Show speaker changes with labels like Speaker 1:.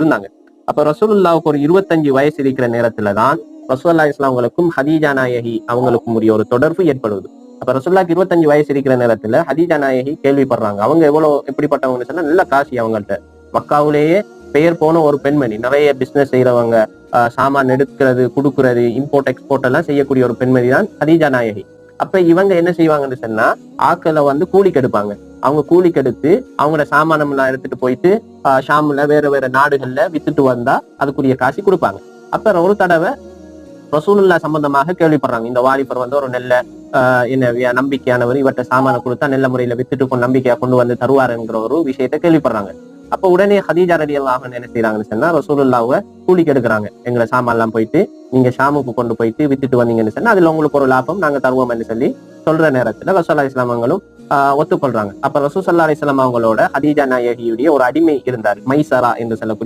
Speaker 1: இருந்தாங்க. அப்ப ரசூலுல்லாவுக்கு ஒரு இருபத்தஞ்சு வயசு இருக்கிற நேரத்துல தான் ரசூல்லா இஸ்லாம்களுக்கும் ஹதீஜா நாயகி அவங்களுக்கும் உரிய ஒரு தொடர்பு ஏற்படுது. அப்ப ரசூல்லாக்கு இருபத்தஞ்சு வயசு இருக்கிற நேரத்துல ஹதீஜா நாயகி கேள்விப்படுறாங்க. அவங்க எவ்வளவு எப்படிப்பட்டவங்கன்னு சொன்னா நல்ல காசி அவங்கள்ட்ட. மக்காவிலேயே பெயர் போன ஒரு பெண்மணி. நிறைய பிசினஸ் செய்யறவங்க ஆஹ் சாமான் எடுக்கிறது கொடுக்கறது இம்போர்ட் எக்ஸ்போர்ட் எல்லாம் செய்யக்கூடிய ஒரு பெண்மணி தான் ஹதீஜா நாயகி. அப்ப இவங்க என்ன செய்வாங்கன்னு சொன்னா ஆக்களை வந்து கூலிக்கு எடுப்பாங்க அவங்க கூலிக்கு எடுத்து அவங்களோட சாமானம் எல்லாம் எடுத்துட்டு போயிட்டு ஆஹ் ஷாம்ல வேற வேற நாடுகள்ல வித்துட்டு வந்தா அதுக்குரிய காசு கொடுப்பாங்க. அப்ப ஒரு தடவை ரசூலுல்லா சம்பந்தமாக கேள்விப்படுறாங்க. இந்த வாலிபர் வந்து ஒரு நல்ல ஆஹ் என்ன நம்பிக்கையானவர் இவர்கிட்ட சாமான கொடுத்தா நல்ல முறையில வித்துட்டு நம்பிக்கையா கொண்டு வந்து தருவாருங்கிற ஒரு விஷயத்த கேள்விப்படுறாங்க. அப்ப உடனே ஹதீஜா ரடி அல்லாஹ் என்ன செய்யறாங்கன்னு சொன்னா ரசூலுல்லாவை கூலிக்கு எடுக்கிறாங்க எங்களை சாமான் எல்லாம் போயிட்டு நீங்க ஷாமுக்கு கொண்டு போயிட்டு வித்துட்டு வந்தீங்கன்னு சொன்னா அதுல உங்களுக்கு ஒரு லாபம் நாங்க தருவோம்னு சொல்லி சொல்ற நேரத்துல ரசூல்லா இஸ்லாமங்களும் ஆஹ் ஒத்துக்கொள்றாங்க. அப்ப ரசூசல்லா அலிஸ்லாம் அவங்களோட ஹதீஜா நாயகியுடைய ஒரு அடிமை இருந்தார் மைசரா என்று சொல்லக்கூடிய